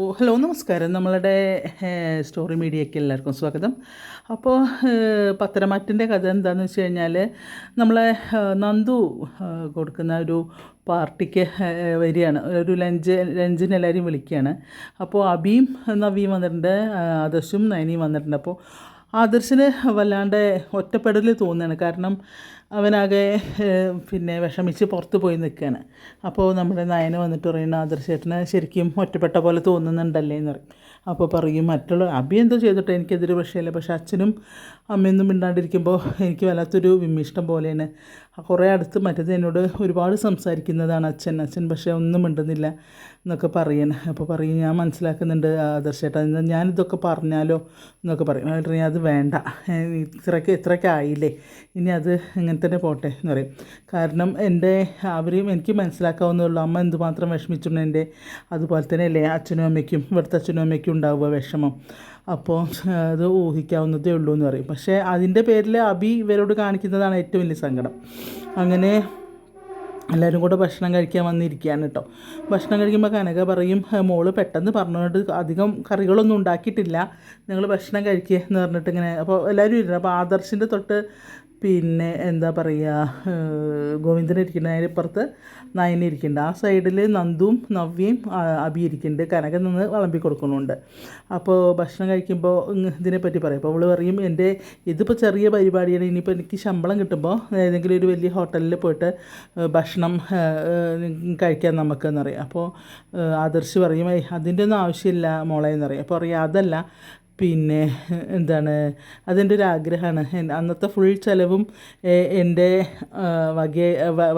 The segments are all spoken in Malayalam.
ഹലോ നമസ്കാരം. നമ്മളുടെ സ്റ്റോറി മീഡിയയ്ക്ക് എല്ലാവർക്കും സ്വാഗതം. അപ്പോൾ പത്തരമാറ്റിന്റെ കഥ എന്താണെന്ന് വെച്ച് കഴിഞ്ഞാൽ നമ്മളെ നന്ദു കൊടുക്കുന്ന ഒരു പാർട്ടിക്ക് വരികയാണ്. ഒരു ലഞ്ച് ലഞ്ചിന് എല്ലാവരും വിളിക്കുകയാണ്. അപ്പോൾ അബിയും നവിയും വന്നിട്ടുണ്ട് അദശും നയനിയും വന്നിട്ടുണ്ട്. അപ്പോൾ ആദർശിന് വല്ലാണ്ട് ഒറ്റപ്പെടൽ തോന്നുകയാണ്. കാരണം അവനാകെ പിന്നെ വിഷമിച്ച് പുറത്ത് പോയി നിൽക്കുകയാണ്. അപ്പോൾ നമ്മുടെ നയന വന്നിട്ട് പറയുന്ന ആദർശേട്ടന് ശരിക്കും ഒറ്റപ്പെട്ട പോലെ തോന്നുന്നുണ്ടല്ലേ? എന്ന് പറയും. അപ്പോൾ പറയും മറ്റുള്ള അബി എന്തോ ചെയ്തിട്ട് എനിക്കെതിരെ പ്രശ്നമില്ല. പക്ഷേ അച്ഛനും അമ്മയൊന്നും മിണ്ടാണ്ടിരിക്കുമ്പോൾ എനിക്ക് വല്ലാത്തൊരു വിമ്മിഷ്ടം പോലെയാണ്. കുറേ അടുത്ത് മറ്റേത് എന്നോട് ഒരുപാട് സംസാരിക്കുന്നതാണ് അച്ഛൻ. അച്ഛൻ പക്ഷേ ഒന്നും മിണ്ടുന്നില്ല എന്നൊക്കെ പറയണം. അപ്പോൾ പറയും ഞാൻ മനസ്സിലാക്കുന്നുണ്ട് ആദർശേട്ടാ ഞാനിതൊക്കെ പറഞ്ഞാലോ? എന്നൊക്കെ പറയും. പറയും, അത് വേണ്ട. ഇത്രയ്ക്ക് ഇത്രയ്ക്ക് ആയില്ലേ. ഇനി അത് ഇങ്ങനെ തന്നെ പോട്ടെ എന്ന് പറയും. കാരണം എന്റെ അവരെയും എനിക്ക് മനസ്സിലാക്കാവുന്നുള്ളൂ അമ്മ എന്തുമാത്രം വിഷമിച്ചിട്ടുണ്ട് എന്റെ. അതുപോലെ തന്നെ അല്ലേ അച്ഛനും അമ്മയ്ക്കും ഇവിടുത്തെ അച്ഛനും അമ്മയ്ക്കും ഉണ്ടാവുക വിഷമം. അപ്പോൾ അത് ഊഹിക്കാവുന്നതേ ഉള്ളൂ എന്ന് പറയും. പക്ഷേ അതിന്റെ പേരിൽ അബി ഇവരോട് കാണിക്കുന്നതാണ് ഏറ്റവും വലിയ സങ്കടം. അങ്ങനെ എല്ലാവരും കൂടെ ഭക്ഷണം കഴിക്കാൻ വന്നിരിക്കുകയാണ് കേട്ടോ. ഭക്ഷണം കഴിക്കുമ്പോൾ കനക പറയും മോൾ പെട്ടെന്ന് പറഞ്ഞുകൊണ്ട് അധികം കറികളൊന്നും ഉണ്ടാക്കിയിട്ടില്ല. നിങ്ങൾ ഭക്ഷണം കഴിക്കുക എന്ന് പറഞ്ഞിട്ട് ഇങ്ങനെ അപ്പോൾ എല്ലാവരും ഇരുന്നു. അപ്പോൾ ആദർശിന്റെ തൊട്ട് പിന്നെ എന്താ പറയുക ഗോവിന്ദൻ ഇരിക്കുന്നുണ്ട് അതിന് ഇപ്പുറത്ത് നയന ഇരിക്കുന്നുണ്ട് ആ സൈഡിൽ നന്ദുവും നവ്യയും അബി ഇരിക്കുന്നുണ്ട് കനകൻ നിന്ന് വിളമ്പി കൊടുക്കുന്നുണ്ട്. അപ്പോൾ ഭക്ഷണം കഴിക്കുമ്പോൾ ഇതിനെപ്പറ്റി പറയും. അപ്പോൾ അവൾ പറയും എന്റെ ഇതിപ്പോൾ ചെറിയ പരിപാടിയാണ്. ഇനിയിപ്പോൾ എനിക്ക് ശമ്പളം കിട്ടുമ്പോൾ ഏതെങ്കിലും ഒരു വലിയ ഹോട്ടലിൽ പോയിട്ട് ഭക്ഷണം കഴിക്കാൻ നമുക്കെന്ന് പറയും അപ്പോൾ ആദർശ് പറയും "ഏയ് അതിന്റെ ഒന്നും ആവശ്യമില്ല മോളെ എന്ന് പറയും അപ്പോൾ പറയും അതല്ല പിന്നെ എന്താണ് അതെന്റെ ഒരു ആഗ്രഹമാണ് അന്നത്തെ ഫുൾ ചിലവും എന്റെ വക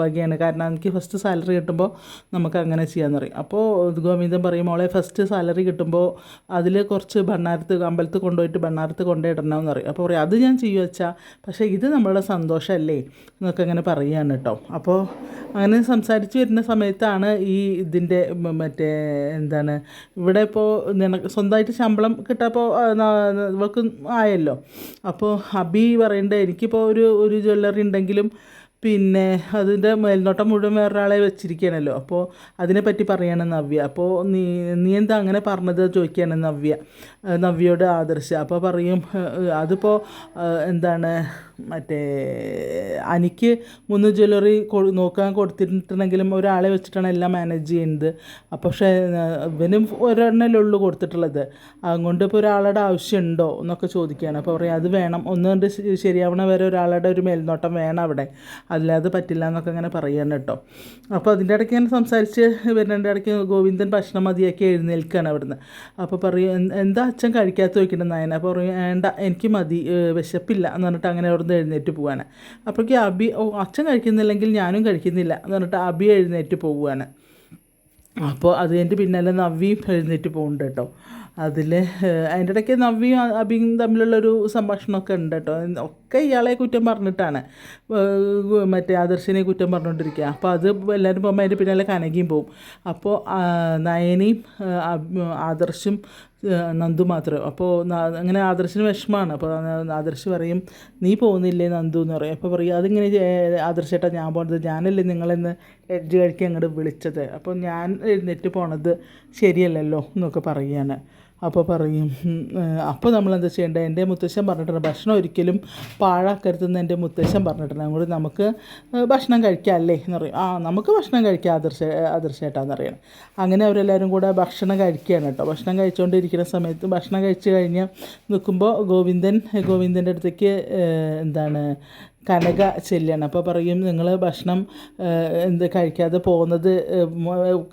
വകയാണ്. കാരണം എനിക്ക് ഫസ്റ്റ് സാലറി കിട്ടുമ്പോൾ നമുക്ക് അങ്ങനെ ചെയ്യാമെന്ന് പറയും അപ്പോൾ ഗോവിന്ദൻ പറയും മോളെ ഫസ്റ്റ് സാലറി കിട്ടുമ്പോൾ അതിൽ കുറച്ച് ഭണ്ണാരത്ത് അമ്പലത്തിൽ കൊണ്ടുപോയിട്ട് ഭണ്ണാരത്ത് കൊണ്ടുപോയിടണമെന്ന് പറയും. അപ്പോൾ പറയും അത് ഞാൻ ചെയ്യുക വെച്ചാൽ പക്ഷേ ഇത് നമ്മളുടെ സന്തോഷമല്ലേ എന്നൊക്കെ അങ്ങനെ പറയുകയാണ് കേട്ടോ അപ്പോൾ അങ്ങനെ സംസാരിച്ച് വരുന്ന സമയത്താണ് ഈ ഇതിന്റെ മറ്റേ എന്താണ് ഇവിടെ ഇപ്പോൾ സ്വന്തമായിട്ട് ശമ്പളം കിട്ടാപ്പോൾ ഇവൾക്ക് ആയല്ലോ. അപ്പോൾ അബി പറയണ്ട എനിക്കിപ്പോൾ ഒരു ഒരു ജ്വല്ലറി ഉണ്ടെങ്കിലും പിന്നെ അതിന്റെ മേൽനോട്ടം മുഴുവൻ വേറൊരാളെ വെച്ചിരിക്കുകയാണല്ലോ അപ്പോൾ അതിനെപ്പറ്റി പറയണം നവ്യ. അപ്പോൾ നീ നീ എന്താ അങ്ങനെ പറഞ്ഞത് ചോദിക്കുകയാണ് നവ്യ. നവ്യയുടെ ആദർശ്. അപ്പോൾ പറയും അതിപ്പോൾ എന്താണ് മറ്റേ അനിക്ക് മൂന്ന് ജ്വല്ലറി നോക്കാൻ കൊടുത്തിട്ടുണ്ടെങ്കിലും ഒരാളെ വെച്ചിട്ടാണ് എല്ലാം മാനേജ് ചെയ്യുന്നത്. അപ്പോൾ പക്ഷേ ഇവനും ഒരെണ്ണല്ലേ ഉള്ളൂ കൊടുത്തിട്ടുള്ളത്. അതുകൊണ്ട് ഇപ്പോൾ ഒരാളുടെ ആവശ്യമുണ്ടോ എന്നൊക്കെ ചോദിക്കുകയാണ്. അപ്പോൾ പറയാം അത് വേണം. ഒന്ന് കണ്ട് ശരിയാവണ വരെ ഒരാളുടെ ഒരു മേൽനോട്ടം വേണം അവിടെ. അല്ലാതെ പറ്റില്ല എന്നൊക്കെ അങ്ങനെ പറയുകയാണ് കേട്ടോ. അപ്പോൾ അതിന്റെ ഇടയ്ക്ക് ഞാൻ സംസാരിച്ച് വരുന്നതിന്റെ ഇടയ്ക്ക് ഗോവിന്ദൻ ഭക്ഷണം മതിയാക്കി എഴുന്നേൽക്കുകയാണ് അവിടുന്ന്. അപ്പോൾ പറയും എന്താ അച്ഛൻ കഴിക്കാത്ത ചോദിക്കേണ്ടത് നായന? അപ്പോൾ പറയും വേണ്ട എനിക്ക് മതി വിശപ്പില്ല എന്ന് പറഞ്ഞിട്ട് അങ്ങനെ അവിടുന്ന് എഴുന്നേറ്റ് പോവാണ്. അപ്പോഴേക്കും അബി ഓ അച്ഛൻ കഴിക്കുന്നില്ലെങ്കിൽ ഞാനും കഴിക്കുന്നില്ല എന്ന് പറഞ്ഞിട്ട് അബി എഴുന്നേറ്റ് പോവുകയാണ്. അപ്പോൾ അത് കഴിഞ്ഞിട്ട് പിന്നാലെ നവ്വിയും എഴുന്നേറ്റ് പോകുന്നുണ്ട് കേട്ടോ. അതിൽ അതിന്റെ ഇടയ്ക്ക് നവ്യയും അ- അബിയും തമ്മിലുള്ളൊരു സംഭാഷണമൊക്കെ ഉണ്ട് കേട്ടോ. ഒക്കെ ഇയാളെ കുറ്റം പറഞ്ഞിട്ടാണ്. മറ്റേ ആദർശിനെ കുറ്റം പറഞ്ഞുകൊണ്ടിരിക്കുക. അപ്പോൾ അത് എല്ലാവരും പോകുമ്പോൾ അതിന്റെ പിന്നാലെ കനകിയും പോവും. അപ്പോൾ നയനയും ആദർശും നന്ദു മാത്രം. അപ്പോൾ അങ്ങനെ ആദർശിന് വിഷമമാണ് അപ്പോൾ ആദർശ് പറയും നീ പോകുന്നില്ലേ നന്ദു? എന്ന് പറയും. അപ്പോൾ പറയും അതിങ്ങനെ ആദർശേട്ടാ ഞാൻ പോണത് ഞാനല്ലേ നിങ്ങളെന്ന് എഡ്ജ് കഴിക്കാൻ അങ്ങോട്ട് വിളിച്ചത്. അപ്പോൾ ഞാൻ എഴുന്നേറ്റ് പോണത് ശരിയല്ലല്ലോ എന്നൊക്കെ പറയുകയാണ് അപ്പോൾ പറയും അപ്പോൾ നമ്മൾ എന്താ ചെയ്യേണ്ടത് എന്റെ മുത്തശ്ശൻ പറഞ്ഞിട്ടുണ്ട് ഭക്ഷണം ഒരിക്കലും പാഴാക്കരുതെന്ന് എന്റെ മുത്തശ്ശൻ പറഞ്ഞിട്ടുണ്ട്. അതുകൊണ്ട് നമുക്ക് ഭക്ഷണം കഴിക്കാം അല്ലേ എന്ന് പറയും. ആ നമുക്ക് ഭക്ഷണം കഴിക്കാം ആദർശ ആദർശേട്ടാന്ന് അറിയണം അങ്ങനെ അവരെല്ലാവരും കൂടെ ഭക്ഷണം കഴിക്കുകയാണ് കേട്ടോ. ഭക്ഷണം കഴിച്ചുകൊണ്ടിരിക്കുന്ന സമയത്ത് ഭക്ഷണം കഴിച്ച് കഴിഞ്ഞ് നിൽക്കുമ്പോൾ ഗോവിന്ദൻ ഗോവിന്ദന്റെ അടുത്തേക്ക് എന്താണ് കനക ചെല്ലുകയാണ് അപ്പോൾ പറയും നിങ്ങൾ ഭക്ഷണം എന്ത് കഴിക്കാതെ പോകുന്നത്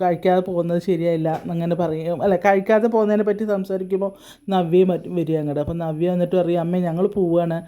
കഴിക്കാതെ പോകുന്നത് ശരിയല്ല അങ്ങനെ പറയും. അല്ല കഴിക്കാതെ പോകുന്നതിനെ പറ്റി സംസാരിക്കുമ്പോൾ നവ്യ മറ്റും വരിക അങ്ങോട്ട് അപ്പോൾ നവ്യ വന്നിട്ട് പറയും അമ്മ ഞങ്ങൾ പോവുകയാണ്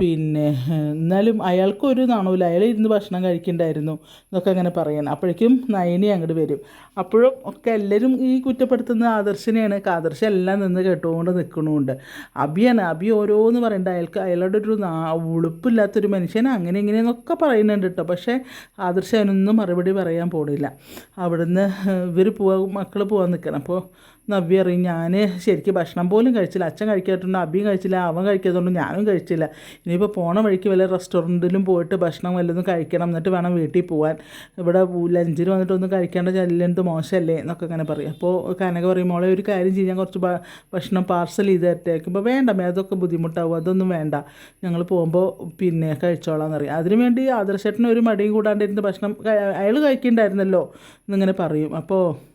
പിന്നെ എന്നാലും അയാൾക്കൊരു നാണമില്ല അയാൾ ഇരുന്ന് ഭക്ഷണം കഴിക്കണ്ടായിരുന്നു എന്നൊക്കെ അങ്ങനെ പറയണം. അപ്പോഴേക്കും നയനി അങ്ങോട്ട് വരും. അപ്പോഴും ഒക്കെ എല്ലാവരും ഈ കുറ്റപ്പെടുത്തുന്ന ആദർശനെയാണ്. ആദർശം എല്ലാം നിന്ന് കേട്ടുകൊണ്ട് നിൽക്കണമുണ്ട് അബിയാണ്. അബി ഓരോന്ന് പറയേണ്ട. അയാൾക്ക് അയാളുടെ ഒരു ഉളുപ്പില്ലാത്തൊരു മനുഷ്യൻ അങ്ങനെ ഇങ്ങനെയെന്നൊക്കെ പറയുന്നുണ്ട് കേട്ടോ. പക്ഷേ ആദർശം അതിനൊന്നും മറുപടി പറയാൻ പോണില്ല. അവിടുന്ന് ഇവർ പോവാ മക്കൾ പോകാൻ നിൽക്കണം അപ്പോൾ നവ്യ അറിയും. ഞാൻ ശരിക്കും ഭക്ഷണം പോലും കഴിച്ചില്ല. അച്ഛൻ കഴിക്കാത്തതുകൊണ്ട് അബിയും കഴിച്ചില്ല അവൻ കഴിക്കാത്തതുകൊണ്ട് ഞാനും കഴിച്ചില്ല. ഇനിയിപ്പോൾ പോണ വഴിക്ക് വല്ല റെസ്റ്റോറന്റിലും പോയിട്ട് ഭക്ഷണം വല്ലതും കഴിക്കണം എന്നിട്ട് വേണം വീട്ടിൽ പോകാൻ ഇവിടെ ലഞ്ചിന് വന്നിട്ട് ഒന്നും കഴിക്കാണ്ട് ചെല്ലുന്നത് മോശമല്ലേ എന്നൊക്കെ അങ്ങനെ പറയും. അപ്പോൾ കനക പറയും മോളെ ഒരു കാര്യം ചെയ്യാൻ കുറച്ച് ഭക്ഷണം പാർസൽ ചെയ്ത് തരത്തേക്കുമ്പോൾ വേണ്ട മേതൊക്കെ ബുദ്ധിമുട്ടാവും. അതൊന്നും വേണ്ട. ഞങ്ങൾ പോകുമ്പോൾ പിന്നെ കഴിച്ചോളാം എന്നറിയാം അതിനു വേണ്ടി ആദർശേട്ടന് ഒരു മടിയും കൂടാണ്ടിരുന്ന് ഭക്ഷണം അയാൾ കഴിക്കണ്ടായിരുന്നല്ലോ എന്നിങ്ങനെ പറയും. അപ്പോൾ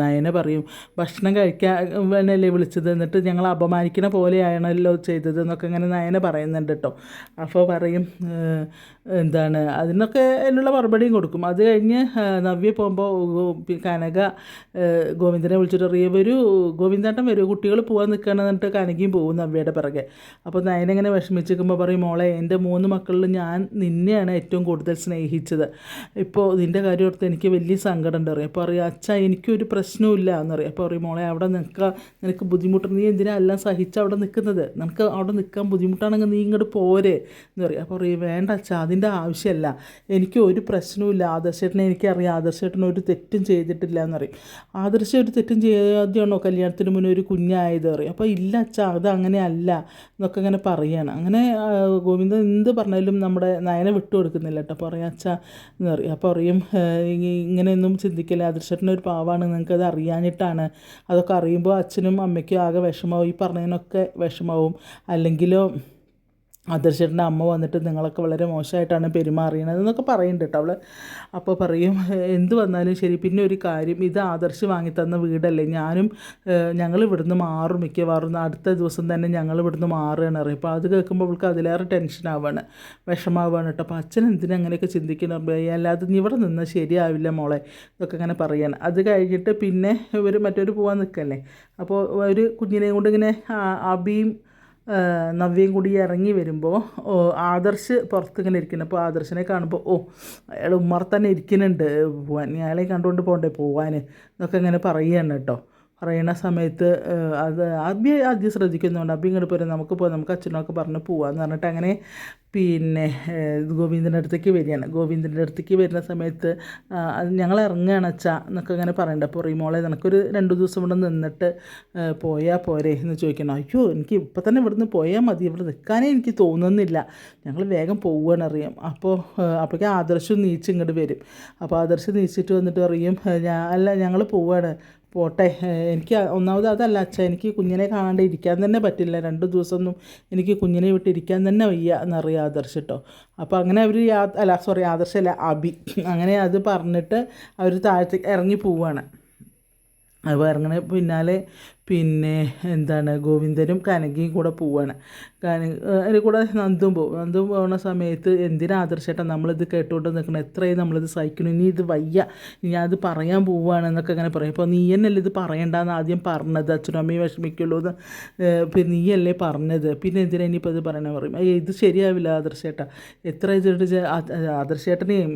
നയന പറയും. ഭക്ഷണം കഴിക്കാൻ അല്ലേ വിളിച്ചത്? എന്നിട്ട് ഞങ്ങൾ അപമാനിക്കണ പോലെയാണല്ലോ ചെയ്തത് എന്നൊക്കെ ഇങ്ങനെ നയന പറയുന്നുണ്ട് കേട്ടോ. അപ്പോൾ പറയും എന്താണ്? അതിനൊക്കെ അതിനുള്ള മറുപടിയും കൊടുക്കും. അത് കഴിഞ്ഞ് നവ്യ പോകുമ്പോൾ കനക ഗോവിന്ദനെ വിളിച്ചിട്ട് അറിയാം വരൂ ഗോവിന്ദേട്ടൻ വരൂ കുട്ടികൾ പോകാൻ നിൽക്കണം എന്നിട്ട് കനകയും പോകും നവ്യയുടെ പിറകെ. അപ്പോൾ നയന ഇങ്ങനെ വിഷമിച്ചിരിക്കുമ്പോൾ പറയും മോളെ എന്റെ മൂന്ന് മക്കളിൽ ഞാൻ നിന്നെയാണ് ഏറ്റവും കൂടുതൽ സ്നേഹിച്ചത്. ഇപ്പോൾ ഇതിന്റെ കാര്യം ഓർത്ത് എനിക്ക് വലിയ സങ്കടം ഉണ്ട് അറിയാം അപ്പോൾ അറിയാം അച്ഛാ എനിക്കൊരു പ്രശ്നവുമില്ല എന്നറിയാം. അപ്പോൾ പറയും മോളെ അവിടെ നിൽക്കുക നിനക്ക് ബുദ്ധിമുട്ടുണ്ട് നീ എന്തിനാ എല്ലാം സഹിച്ച് അവിടെ നിൽക്കുന്നത്? നിനക്ക് അവിടെ നിൽക്കാൻ ബുദ്ധിമുട്ടാണെങ്കിൽ നീ ഇങ്ങോട്ട് പോരെ എന്ന് പറയും അപ്പോൾ പറയും വേണ്ട അച്ഛാ അതിന്റെ ആവശ്യമല്ല. എനിക്ക് ഒരു പ്രശ്നവുമില്ല. ആദർശേട്ടനെ എനിക്കറിയാം. ആദർശേട്ടൻ ഒരു തെറ്റും ചെയ്തിട്ടില്ല എന്ന് പറയും ആദർശ ഒരു തെറ്റും ചെയ്യാതെയാണോ കല്യാണത്തിന് മുന്നേ ഒരു കുഞ്ഞായത് പറയും അപ്പോൾ ഇല്ല അച്ഛാ അത് അങ്ങനെ അല്ല എന്നൊക്കെ അങ്ങനെ പറയുകയാണ് അങ്ങനെ ഗോവിന്ദൻ എന്ത് പറഞ്ഞാലും നമ്മുടെ നയനെ വിട്ടുകൊടുക്കുന്നില്ല കേട്ടോ. പറയാം അച്ഛാ എന്ന് പറയും അപ്പോൾ പറയും "ഏഹ്, ഇങ്ങനെയൊന്നും ചിന്തിക്കില്ല. ആദർശേട്ടൻ ഒരു പാവാണ് നിങ്ങൾക്കത് അറിയാനിട്ടാണ് അതൊക്കെ അറിയുമ്പോൾ അച്ഛനും അമ്മയ്ക്കും ആകെ വിഷമാവും ഈ പറഞ്ഞതിനൊക്കെ വിഷമാവും. അല്ലെങ്കിലോ ആദർശേട്ടന്റെ അമ്മ വന്നിട്ട് നിങ്ങളൊക്കെ വളരെ മോശമായിട്ടാണ് പെരുമാറിയണത് എന്നൊക്കെ പറയുന്നുണ്ട് കേട്ടോ അവൾ അപ്പോൾ പറയും എന്ത് വന്നാലും ശരി പിന്നെ ഒരു കാര്യം ഇത് ആദർശ് വാങ്ങിത്തന്ന വീടല്ലേ ഞാനും ഞങ്ങൾ ഇവിടുന്ന് മാറും മിക്കവാറും അടുത്ത ദിവസം തന്നെ ഞങ്ങൾ ഇവിടുന്ന് മാറുകയാണ് അറിയാം അപ്പോൾ അത് കേൾക്കുമ്പോൾ അവൾക്ക് അതിലേറെ ടെൻഷൻ ആവാണ് വിഷമാവാണ് കേട്ടോ. അപ്പോൾ അച്ഛൻ എന്തിനാ അങ്ങനെയൊക്കെ ചിന്തിക്കണം അല്ലാതെ നീ ഇവിടെ നിന്ന് ശരിയാവില്ല മോളെ ഇതൊക്കെ അങ്ങനെ പറയാണ്. അത് കഴിഞ്ഞിട്ട് പിന്നെ ഇവർ മറ്റൊരു പോകാൻ നിൽക്കല്ലേ അപ്പോൾ ഒരു കുഞ്ഞിനെയും കൊണ്ട് ഇങ്ങനെ അബിയും നവ്യയും കൂടി ഇറങ്ങി വരുമ്പോൾ ആദർശ് പുറത്ത് ഇങ്ങനെ ഇരിക്കുന്നു. അപ്പോൾ ആദർശിനെ കാണുമ്പോൾ ഓ അയാൾ ഉമ്മർ തന്നെ ഇരിക്കുന്നുണ്ട്. പോവാൻ അയാളെ കണ്ടുകൊണ്ട് പോകണ്ടേ പോവാൻ എന്നൊക്കെ ഇങ്ങനെ പറയുകയാണ് കേട്ടോ. പറയണ സമയത്ത് അത് ആദ്യം ആദ്യം ശ്രദ്ധിക്കുന്നുണ്ട്. അപ്പം ഇങ്ങോട്ട് പോരും നമുക്ക് പോകാം നമുക്ക് അച്ഛനൊക്കെ പറഞ്ഞ് പോവാന്ന് പറഞ്ഞിട്ട് അങ്ങനെ പിന്നെ ഗോവിന്ദന്റെ അടുത്തേക്ക് വരികയാണ്. ഗോവിന്ദന്റെ അടുത്തേക്ക് വരുന്ന സമയത്ത് ഞങ്ങൾ ഇറങ്ങുകയാണ് അച്ഛാ എന്നൊക്കെ അങ്ങനെ പറയണ്ട. അപ്പോൾ റീമോളെ മോളെ നിനക്കൊരു രണ്ട് ദിവസം ഇവിടെ നിന്നിട്ട് പോയാൽ പോരെ എന്ന് ചോദിക്കണം. അയ്യോ എനിക്ക് ഇപ്പം തന്നെ ഇവിടുന്ന് പോയാൽ മതി. ഇവിടെ നിൽക്കാനേ എനിക്ക് തോന്നുന്നില്ല. ഞങ്ങൾ വേഗം പോവുകയാണ് അറിയാം. അപ്പോൾ അപ്പോഴേക്കും ആദർശം നീച്ച് ഇങ്ങോട്ട് വരും. അപ്പോൾ ആദർശം നീച്ചിട്ട് വന്നിട്ട് അറിയും അല്ല ഞങ്ങൾ പോവുകയാണ് പോട്ടെ. എനിക്ക് ഒന്നാമത് അതല്ല അച്ഛ എനിക്ക് കുഞ്ഞിനെ കാണാണ്ട് ഇരിക്കാൻ തന്നെ പറ്റില്ല. രണ്ട് ദിവസമൊന്നും എനിക്ക് കുഞ്ഞിനെ വിട്ട് ഇരിക്കാൻ തന്നെ വയ്യ എന്നറിയാം ആദർശ് കേട്ടോ അപ്പോൾ അങ്ങനെ അവർ യാ അല്ല സോറി ആദർശല്ല അബി. അങ്ങനെ അത് പറഞ്ഞിട്ട് അവർ താഴത്തേക്ക് ഇറങ്ങി പോവുകയാണ് അപ്പോൾ ഇറങ്ങണ പിന്നാലെ പിന്നെ എന്താണ് ഗോവിന്ദനും കനകയും കൂടെ പോവാണ്. കന അതിന്റെ കൂടെ നന്ദും പോകും നന്ദും പോകുന്ന സമയത്ത് എന്തിനാ ആദർശേട്ടാ നമ്മളിത് കേട്ടുകൊണ്ട് നിൽക്കണം എത്രയും നമ്മളിത് സഹിക്കണം. ഇനി ഇത് വയ്യ. ഇനി അത് പറയാൻ പോവുകയാണ് എന്നൊക്കെ അങ്ങനെ പറയും. അപ്പോൾ നീ എന്നല്ലേ ഇത് പറയണ്ടെന്ന് ആദ്യം പറഞ്ഞത്. അച്ഛനും അമ്മയും വിഷമിക്കുള്ളൂ എന്ന് പിന്നെ നീയല്ലേ പറഞ്ഞത്. പിന്നെ എന്തിനാ ഇനിയിപ്പോൾ ഇത് പറയണ പറയും. "ഏയ് ഇത് ശരിയാവില്ല ആദർശേട്ടാ. എത്ര ഇതിട്ട് ആദർശേട്ടനെയും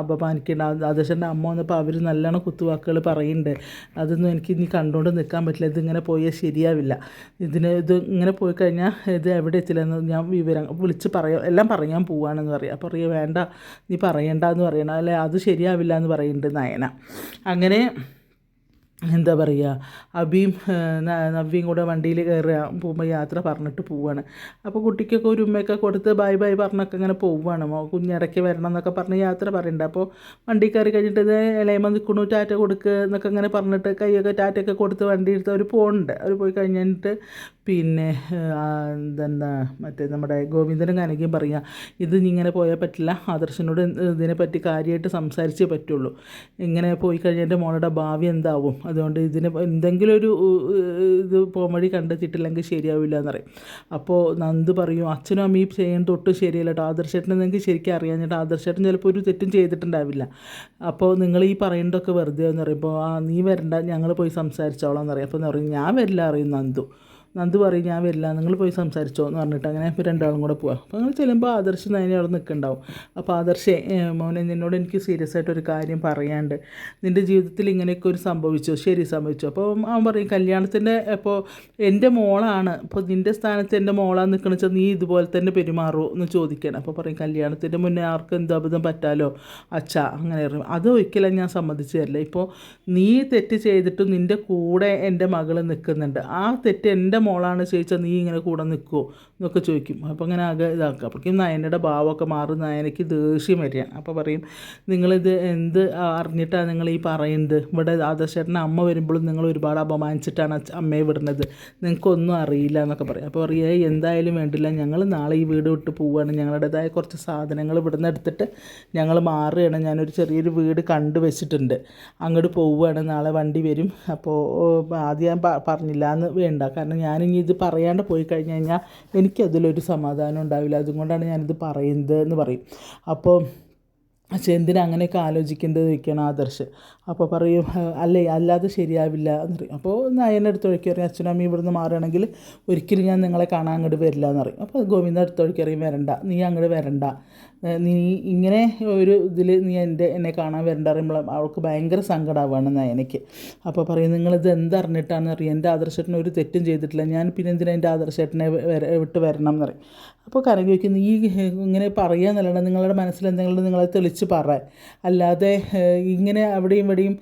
അപമാനിക്കേണ്ട. ആദർശേട്ടന്റെ അമ്മ വന്നപ്പോൾ അവർ നല്ലോണം കുത്തുവാക്കുകൾ പറയുന്നുണ്ട് അതൊന്നും എനിക്ക് ഇനി കണ്ടുകൊണ്ട് നിൽക്കാൻ പറ്റില്ല. ഇതിങ്ങനെ പോയാൽ ശരിയാവില്ല. ഇതിന് ഇത് ഇങ്ങനെ പോയി കഴിഞ്ഞാൽ ഇത് എവിടെ എത്തില്ലെന്ന് ഞാൻ വിവരം വിളിച്ച് പറയാം എല്ലാം പറയാൻ പോവാണെന്ന് പറയാം. അപ്പോൾ പറയുക വേണ്ട നീ പറയണ്ട എന്ന് പറയണം. അല്ലെ അത് ശരിയാവില്ല എന്ന് പറയുന്നുണ്ട് നയന. അങ്ങനെ എന്താ പറയുക അബിയും നവ്യയും കൂടെ വണ്ടിയിൽ കയറുക പോകുമ്പോൾ യാത്ര പറഞ്ഞിട്ട് പോവുകയാണ് അപ്പോൾ കുട്ടിക്കൊക്കെ ഒരു ഉമ്മയൊക്കെ കൊടുത്ത് ബൈ ബൈ പറഞ്ഞൊക്കെ ഇങ്ങനെ പോവുകയാണ് മോ കുഞ്ഞിടയ്ക്ക് വരണം എന്നൊക്കെ പറഞ്ഞ് യാത്ര പറയുന്നുണ്ട് അപ്പോൾ വണ്ടി കയറി കഴിഞ്ഞിട്ട് ഇത് ഇളയമ്മ നിൽക്കണു ടാറ്റ കൊടുക്കുക എന്നൊക്കെ ഇങ്ങനെ പറഞ്ഞിട്ട് കൈയൊക്കെ ടാറ്റയൊക്കെ കൊടുത്ത് വണ്ടി എടുത്ത് അവർ പോകുന്നുണ്ട് അവർ പോയി കഴിഞ്ഞിട്ട് പിന്നെ എന്താ മറ്റേ നമ്മുടെ ഗോവിന്ദനും കനകയും പറയുക ഇത് ഇങ്ങനെ പോയാൽ പറ്റില്ല. ആദർശനോട് ഇതിനെപ്പറ്റി കാര്യമായിട്ട് സംസാരിച്ചേ പറ്റുള്ളൂ. ഇങ്ങനെ പോയി കഴിഞ്ഞാൽ എന്റെ മോളുടെ ഭാവി എന്താവും? അതുകൊണ്ട് ഇതിന് എന്തെങ്കിലും ഒരു ഇത് പോംവഴി കണ്ടെത്തിയിട്ടില്ലെങ്കിൽ ശരിയാവില്ല എന്ന് പറയും. അപ്പോൾ നന്ദ് പറയും അച്ഛനും അമ്മയും ചെയ്യാൻ തൊട്ടും ശരിയല്ല കേട്ടോ ആദർശേട്ടൻ നിങ്ങൾക്ക് ശരിക്കും അറിയാഞ്ഞിട്ട് ആദർശേട്ടൻ ചിലപ്പോൾ ഒരു തെറ്റും ചെയ്തിട്ടുണ്ടാവില്ല. അപ്പോൾ നിങ്ങൾ ഈ പറയേണ്ടതൊക്കെ വെറുതെ എന്ന് പറയുമ്പോൾ ആ നീ വരണ്ട. ഞങ്ങൾ പോയി സംസാരിച്ചോളാം എന്ന് പറയും. അപ്പോൾ എന്ന് പറയും ഞാൻ വരില്ല അറിയും നന്ദു. നന്ദു പറയും ഞാൻ വരില്ല നിങ്ങൾ പോയി സംസാരിച്ചോ എന്ന് പറഞ്ഞിട്ട് അങ്ങനെ ഇപ്പോൾ രണ്ടാളും കൂടെ പോവാം. അപ്പോൾ അങ്ങനെ ചെല്ലുമ്പോൾ ആദർശ് നയനെ അവിടെ നിൽക്കുന്നുണ്ടാവും. അപ്പോൾ ആദർശേ മോനെ നിന്നോട് എനിക്ക് സീരിയസ് ആയിട്ട് ഒരു കാര്യം പറയാണ്ട് നിന്റെ ജീവിതത്തിൽ ഇങ്ങനെയൊക്കെ ഒരു സംഭവിച്ചു? ശരി സംഭവിച്ചു? അപ്പോൾ അവൻ പറയും കല്യാണത്തിന്റെ ഇപ്പോൾ എന്റെ മോളാണ്. ഇപ്പോൾ നിന്റെ സ്ഥാനത്ത് എന്റെ മോളാണ് നിൽക്കണമെന്ന് വെച്ചാൽ നീ ഇതുപോലെ തന്നെ പെരുമാറുമോ എന്ന് ചോദിക്കണം. അപ്പോൾ പറയും കല്യാണത്തിന്റെ മുന്നേ ആർക്കും എന്ത് അബദ്ധം പറ്റാലോ? അച്ഛാ അങ്ങനെ പറയും. അത് ഒരിക്കലും ഞാൻ സമ്മതിച്ചു തരില്ല. ഇപ്പോൾ നീ തെറ്റ് ചെയ്തിട്ടും നിന്റെ കൂടെ എന്റെ മകൾ നിൽക്കുന്നുണ്ട് ആ തെറ്റ് എന്റെ മോളാണ് ചോദിച്ചാൽ നീ ഇങ്ങനെ കൂടെ നിൽക്കുമോ എന്നൊക്കെ ചോദിക്കും. അപ്പോൾ അങ്ങനെ ആകെ ഇതാക്കുക. അപ്പോഴേക്കും നയനയുടെ ഭാവമൊക്കെ മാറും. നയനയ്ക്ക് ദേഷ്യം വരികയാണ് അപ്പോൾ പറയും നിങ്ങളിത് എന്ത് അറിഞ്ഞിട്ടാണ് നിങ്ങൾ ഈ പറയുന്നത്? ഇവിടെ ആദർശേട്ടന്റെ അമ്മ വരുമ്പോഴും നിങ്ങൾ ഒരുപാട് അപമാനിച്ചിട്ടാണ് അമ്മയെ വിടുന്നത്. നിങ്ങൾക്കൊന്നും അറിയില്ല എന്നൊക്കെ പറയും. അപ്പോൾ പറയുക എന്തായാലും വേണ്ടില്ല. ഞങ്ങൾ നാളെ ഈ വീട് വിട്ട് പോവുകയാണ് ഞങ്ങളുടേതായ കുറച്ച് സാധനങ്ങൾ ഇവിടുന്ന് എടുത്തിട്ട് ഞങ്ങൾ മാറുകയാണ്. ഞാനൊരു ചെറിയൊരു വീട് കണ്ടു വെച്ചിട്ടുണ്ട്. അങ്ങോട്ട് പോവുകയാണ്. നാളെ വണ്ടി വരും. അപ്പോൾ ആദ്യം ഞാൻ പറഞ്ഞില്ല എന്ന് വേണ്ട. കാരണം ഞാനിനി ഇത് പറയാണ്ട് പോയി കഴിഞ്ഞ് കഴിഞ്ഞാൽ എനിക്കതിലൊരു സമാധാനം ഉണ്ടാവില്ല. അതുകൊണ്ടാണ് ഞാനിത് പറയുന്നത് എന്ന് പറയും. അപ്പോൾ പക്ഷേ എന്തിനാ അങ്ങനെയൊക്കെ ആലോചിക്കേണ്ടത് ചോദിക്കണം ആദർശ്. അപ്പോൾ പറയും അല്ലേ അല്ലാതെ ശരിയാവില്ല എന്ന് പറയും. അപ്പോൾ നയന്റെ അടുത്ത് വഴിക്ക് പറയും അച്ഛനമ്മ ഇവിടുന്ന് മാറുകയാണെങ്കിൽ ഒരിക്കലും ഞാൻ നിങ്ങളെ കാണാൻ അങ്ങോട്ട് വരില്ല എന്ന് പറയും. അപ്പോൾ ഗോവിന്ദ അടുത്ത് വഴിക്ക് അറിയും വരണ്ട നീ അങ്ങോട്ട് വരണ്ട നീ ഇങ്ങനെ ഒരു ഇതിൽ നീ എന്റെ എന്നെ കാണാൻ വരണ്ട പറയുമ്പോൾ അവൾക്ക് ഭയങ്കര സങ്കടമാവാണ് നയനയ്ക്ക്. അപ്പോൾ പറയും നിങ്ങളിത് എന്തറിഞ്ഞിട്ടാണെന്ന് അറിയാം. എന്റെ ആദർശേട്ടനെ ഒരു തെറ്റും ചെയ്തിട്ടില്ല. ഞാൻ പിന്നെ എന്തിനാ എന്റെ ആദർശേട്ടനെ വിട്ട് വരണം? എന്ന് പറയും. അപ്പോൾ കരകി വയ്ക്കും നീ ഇങ്ങനെ പറയാന്നല്ല നിങ്ങളുടെ മനസ്സിൽ എന്തെങ്കിലും നിങ്ങളെ തെളിച്ച് പറ. അല്ലാതെ ഇങ്ങനെ അവിടെയും ഇവിടെയും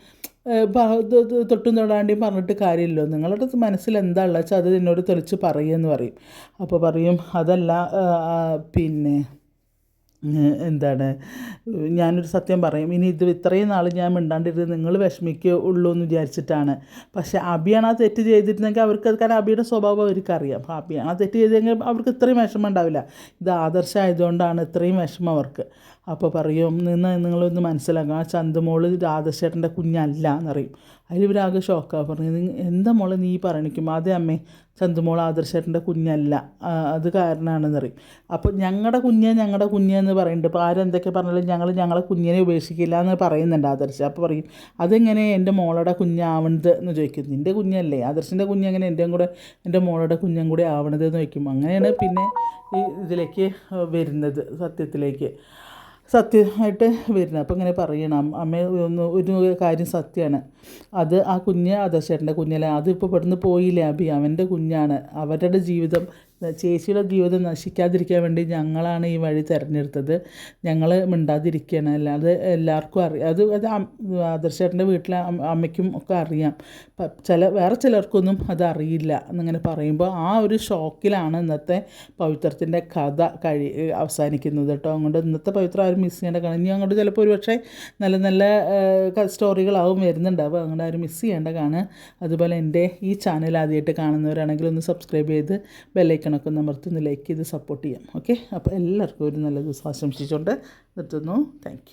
തൊട്ടും തൊടാണ്ടിയും പറഞ്ഞിട്ട് കാര്യമില്ലല്ലോ. നിങ്ങളുടെ മനസ്സിൽ എന്താ ഉള്ളത് വെച്ചാൽ അത് എന്നോട് തെളിച്ച് പറയുമെന്ന് പറയും. അപ്പോൾ പറയും അതല്ല പിന്നെ എന്താണ് ഞാനൊരു സത്യം പറയും ഇനി ഇത് ഇത്രയും നാൾ ഞാൻ മിണ്ടാണ്ടിരുന്നത് നിങ്ങൾ വിഷമിക്കുള്ളൂ എന്ന് വിചാരിച്ചിട്ടാണ്. പക്ഷേ അബിയാണ് ആ തെറ്റ് ചെയ്തിരുന്നെങ്കിൽ അവർക്ക് കാരണം അബിയുടെ സ്വഭാവം അവർക്കറിയാം. അപ്പോൾ അബിയാണ് ആ തെറ്റ് ചെയ്തെങ്കിൽ അവർക്ക് ഇത്രയും വിഷമം ഉണ്ടാവില്ല. ഇത് ആദർശമായതുകൊണ്ടാണ് ഇത്രയും വിഷമം അവർക്ക്. അപ്പോൾ പറയും നിന്ന് നിങ്ങളൊന്ന് മനസ്സിലാക്കണം. ആ ചന്തുമോൾ രാധശേട്ടന്റെ കുഞ്ഞല്ല എന്നറിയും. അതിൽ ഇവരാകെ ഷോക്കാണ് പറഞ്ഞത് എന്താ മോളെ നീ പറയണിക്കും? അതെ അമ്മേ ചന്തുമോൾ ആദർശേട്ടന്റെ കുഞ്ഞല്ല. അത് കാരണമാണെന്ന് പറയും. അപ്പോൾ ഞങ്ങളുടെ കുഞ്ഞ് ഞങ്ങളുടെ കുഞ്ഞ് എന്ന് പറയുന്നുണ്ട് ഇപ്പോൾ ആരെന്തൊക്കെ പറഞ്ഞാലും ഞങ്ങൾ ഞങ്ങളെ കുഞ്ഞിനെ ഉപേക്ഷിക്കില്ല എന്ന് പറയുന്നുണ്ട് ആദർശ. അപ്പോൾ പറയും അതെങ്ങനെ എന്റെ മോളുടെ കുഞ്ഞാവണത്? എന്ന് ചോദിക്കും. നിന്റെ കുഞ്ഞല്ലേ? ആദർശിന്റെ കുഞ്ഞ് എങ്ങനെ എന്റെയും കൂടെ എന്റെ മോളുടെ കുഞ്ഞും കൂടെ ആവണത്? എന്ന് ചോദിക്കും. അങ്ങനെയാണ് പിന്നെ ഈ ഇതിലേക്ക് വരുന്നത് സത്യത്തിലേക്ക്. സത്യമായിട്ട് വരുന്നത്. അപ്പോൾ ഇങ്ങനെ പറയണം. അമ്മ ഒന്ന് ഒരു കാര്യം സത്യമാണ് അത് ആ കുഞ്ഞ് ആദർശേട്ടന്റെ കുഞ്ഞല്ല അതിപ്പോൾ ഇവിടുന്ന് പോയില്ലേ അഭി? അവന്റെ കുഞ്ഞാണ്. അവരുടെ ജീവിതം ചേച്ചിയുടെ ജീവിതം നശിക്കാതിരിക്കാൻ വേണ്ടി ഞങ്ങളാണ് ഈ വഴി തിരഞ്ഞെടുത്തത്. ഞങ്ങൾ മിണ്ടാതിരിക്കുകയാണ്. അല്ലാതെ എല്ലാവർക്കും അറിയാം അത് അത് ആദർശേട്ടന്റെ വീട്ടിലെ അമ്മ- അമ്മയ്ക്കും ഒക്കെ അറിയാം. ചില വേറെ ചിലർക്കൊന്നും അത് അറിയില്ല എന്നിങ്ങനെ പറയുമ്പോൾ ആ ഒരു ഷോക്കിലാണ് ഇന്നത്തെ പവിത്രത്തിന്റെ കഥ കഴി അവസാനിക്കുന്നത് കേട്ടോ. അങ്ങോട്ട് ഇന്നത്തെ പവിത്രം ആരും മിസ് ചെയ്യേണ്ട കാണാം ഇനി അങ്ങോട്ട് ചിലപ്പോൾ ഒരു പക്ഷേ നല്ല നല്ല സ്റ്റോറികളാവും വരുന്നുണ്ടാവും അങ്ങോട്ട് ആരും മിസ് ചെയ്യേണ്ട കാണുക അതുപോലെ എന്റെ ഈ ചാനൽ ആദ്യമായിട്ട് കാണുന്നവരാണെങ്കിൽ ഒന്ന് സബ്സ്ക്രൈബ് ചെയ്ത് ബെല്ലൈക്കണൊക്കെ ഒന്ന് അമർത്തി ഒന്ന് ലൈക്ക് ചെയ്ത് സപ്പോർട്ട് ചെയ്യാം. ഓക്കെ അപ്പോൾ എല്ലാവർക്കും ഒരു നല്ല ദിവസം ആശംസിച്ചുകൊണ്ട് നിർത്തുന്നു. താങ്ക്